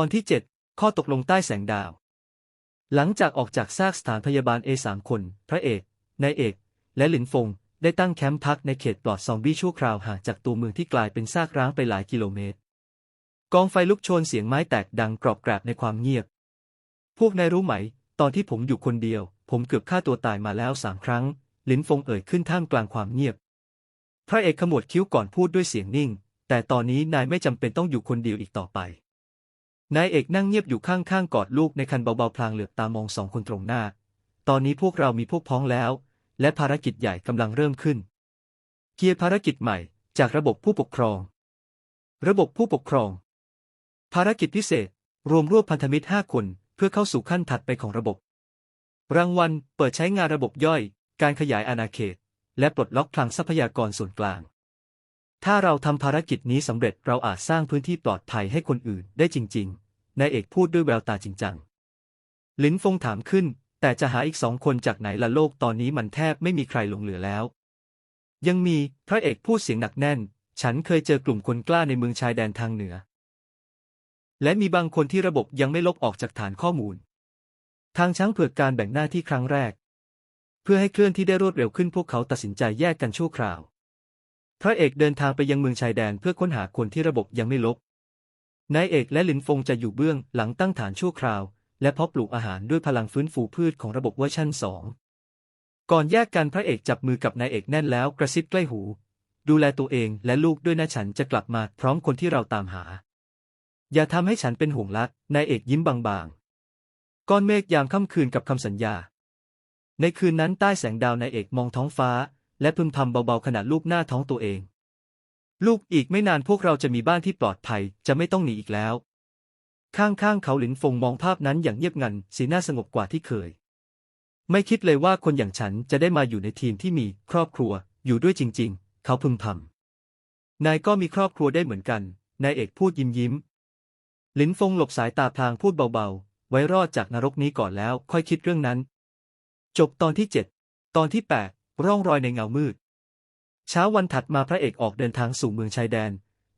ตอนที่ 7 ข้อตกลงใต้แสงดาว หลังจากออกจากซากสถานพยาบาลเอสามคน พระเอก นายเอก และหลินฟง ได้ตั้งแคมป์พักในเขตปลอดซอมบี้ชั่วคราวห่างจากตัวเมืองที่กลายเป็นซากร้างไปหลายกิโลเมตร กองไฟลุกโชนเสียงไม้แตกดังกรอบแกรบในความเงียบ พวกนายรู้ไหม ตอนที่ผมอยู่คนเดียว ผมเกือบฆ่าตัวตายมาแล้วสามครั้ง หลินฟงเอ่ยขึ้นท่ามกลางความเงียบ พระเอกขมวดคิ้วก่อนพูดด้วยเสียงนิ่ง แต่ตอนนี้นายไม่จำเป็นต้องอยู่คนเดียวอีกต่อไป นายเอกนั่งเงียบอยู่ข้างๆกอดลูกในคันเบาๆพลางเหลือบตามองสองคนตรงหน้า ตอนนี้พวกเรามีพวกพ้องแล้ว และภารกิจใหญ่กำลังเริ่มขึ้น เกียร์ภารกิจใหม่ จากระบบผู้ปกครอง ระบบผู้ปกครอง ภารกิจพิเศษ รวมรวบพันธมิตร 5 คน เพื่อเข้าสู่ขั้นถัดไปของระบบ รางวัล เปิดใช้งานระบบย่อย การขยายอาณาเขต และปลดล็อกคลังทรัพยากรส่วนกลาง ถ้าเราทำภารกิจนี้สำเร็จเราอาจสร้างพื้นที่ปลอดภัยให้คนอื่นได้จริง ๆ นายเอกพูดด้วยแววตาจริงจัง ลินฟงถามขึ้น แต่จะหาอีกสองคนจากไหนละโลกตอนนี้มันแทบไม่มีใครหลงเหลือแล้ว ยังมีพระเอกพูดเสียงหนักแน่น ฉันเคยเจอกลุ่มคนกล้าในเมืองชายแดนทางเหนือ และมีบางคนที่ระบบยังไม่ลบออกจากฐานข้อมูล ทางช้างเผือกการแบ่งหน้าที่ครั้งแรก เพื่อให้เคลื่อนที่ได้รวดเร็วขึ้นพวกเขาตัดสินใจแยกกันชั่วคราว พระเอกเดินทางไปยังเมืองชายแดนเพื่อค้นหาคนที่ระบบยังไม่ลบ นายเอกและหลินฟงจะอยู่เบื้องหลังตั้งฐานชั่วคราว และเพาะปลูกอาหารด้วยพลังฟื้นฟูพืชของระบบเวอร์ชันสองก่อนแยกกันพระเอกจับมือกับนายเอกแน่นแล้วกระซิบใกล้หู ดูแลตัวเองและลูกด้วยนะฉันจะกลับมาพร้อมคนที่เราตามหา อย่าทำให้ฉันเป็นห่วงลักนายเอกยิ้มบางๆ ก้อนเมฆยามค่ำคืนกับคำสัญญา ในคืนนั้นใต้แสงดาวนายเอกมองท้องฟ้า และพึมพำเบาๆขณะลูกหน้าท้องตัวเอง ลูกอีกไม่นานพวกเราจะมีบ้านที่ปลอดภัยจะไม่ต้องหนีอีกแล้ว ข้างๆเขาหลินฟงมองภาพนั้นอย่างเงียบงันสีหน้าสงบกว่าที่เคย ไม่คิดเลยว่าคนอย่างฉันจะได้มาอยู่ในทีมที่มีครอบครัว อยู่ด้วยจริง ๆ เขาพึมพำนายก็มีครอบครัวได้เหมือนกันนายเอกพูดยิ้มยิ้มหลินฟงหลบสายตาพลางพูดเบาๆ ไว้รอดจากนรกนี้ก่อนแล้วค่อยคิดเรื่องนั้น จบตอนที่เจ็ดตอนที่แปด ร่องรอยในเงามืด เช้าวันถัดมาพระเอกออกเดินทางสู่เมืองชายแดน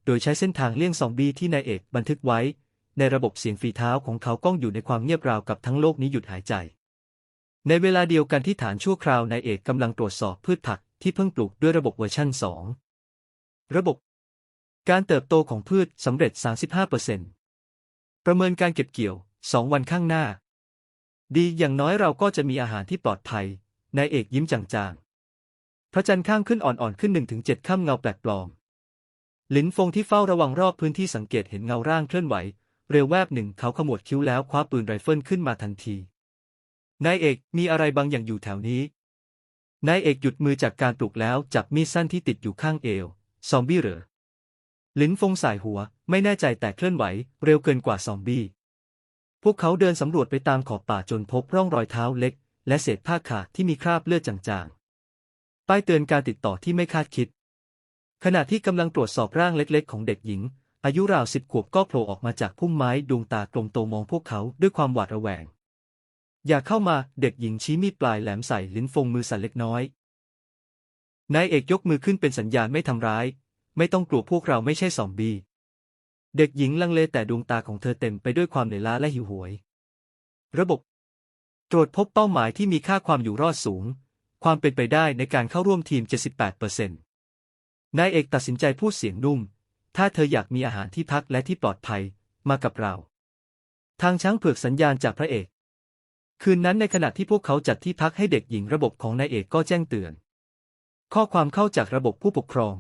โดยใช้เส้นทางเลี่ยงซอมบี้ที่นายเอกบันทึกไว้ ในระบบเสียงฝีเท้าของเขาก้องอยู่ในความเงียบราวกับทั้งโลกนี้หยุดหายใจ ในเวลาเดียวกันที่ฐานชั่วคราวนายเอกกำลังตรวจสอบพืชผักที่เพิ่งปลูกด้วยระบบเวอร์ชัน2 ระบบ การเติบโตของพืชสำเร็จ 35%ประเมินการเก็บเกี่ยว 2 วันข้างหน้า ดีอย่างน้อยเราก็จะมีอาหารที่ปลอดภัยนายเอกยิ้มจาง พระจันทร์ข้างขึ้นอ่อนๆขึ้น 1-7ค่ำเงาแปลกปลอมหลินฟงที่เฝ้าระวังรอบพื้นที่สังเกตเห็นเงาร่างเคลื่อนไหว เร็วแวบหนึ่งเขาขมวดคิ้วแล้วคว้าปืนไรเฟิลขึ้นมาทันที นายเอกมีอะไรบางอย่างอยู่แถวนี้ นายเอกหยุดมือจากการปลุกแล้วจับมีดสั้นที่ติดอยู่ข้างเอว ซอมบี้เหรอหลินฟงสายหัว ไม่แน่ใจแต่เคลื่อนไหว เร็วเกินกว่าซอมบี้ พวกเขาเดินสำรวจไปตามขอบป่าจนพบร่องรอยเท้าเล็ก และเศษผ้าขาดที่มีคราบเลือดจางๆ ป้ายเตือนการติดต่อที่ไม่คาดคิด ขณะที่กำลังตรวจสอบร่างเล็กๆ ของเด็กหญิง อายุราวสิบขวบก็โผล่ออกมาจากพุ่มไม้ดวงตากลมโตมองพวกเขาด้วยความหวาดระแวง อย่าเข้ามาเด็กหญิงชี้มีดปลายแหลมใส่ลิ้นฟงมือสั่นเล็กน้อยนายเอกยกมือขึ้นเป็นสัญญาณไม่ทำร้าย ไม่ต้องกลัวพวกเราไม่ใช่ซอมบี้เด็กหญิงลังเลแต่ดวงตาของเธอเต็มไปด้วยความเหนื่อยล้าและหิวโหย ระบบ ตรวจพบเป้าหมายที่มีค่าความอยู่รอดสูง ความเป็นไปได้ในการเข้าร่วมทีม 78%นายเอกตัดสินใจพูดเสียงนุ่ม ถ้าเธออยากมีอาหารที่พักและที่ปลอดภัย มากับเรา ทางช้างเผือกสัญญาณจากพระเอก คืนนั้นในขณะที่พวกเขาจัดที่พักให้เด็กหญิงระบบของนายเอกก็แจ้งเตือน ข้อความเข้าจากระบบผู้ปกครอง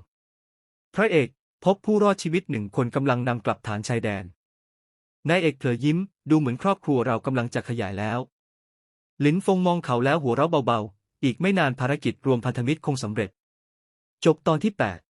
พระเอกพบผู้รอดชีวิตหนึ่งคนกำลังนำกลับฐานชายแดน นายเอกเผลอยิ้ม ดูเหมือนครอบครัวเรากำลังจะขยายแล้วหลินฟงมองเขาแล้วหัวเราะเบาๆ อีกไม่นานภารกิจรวมพันธมิตรคงสำเร็จ จบตอนที่ 8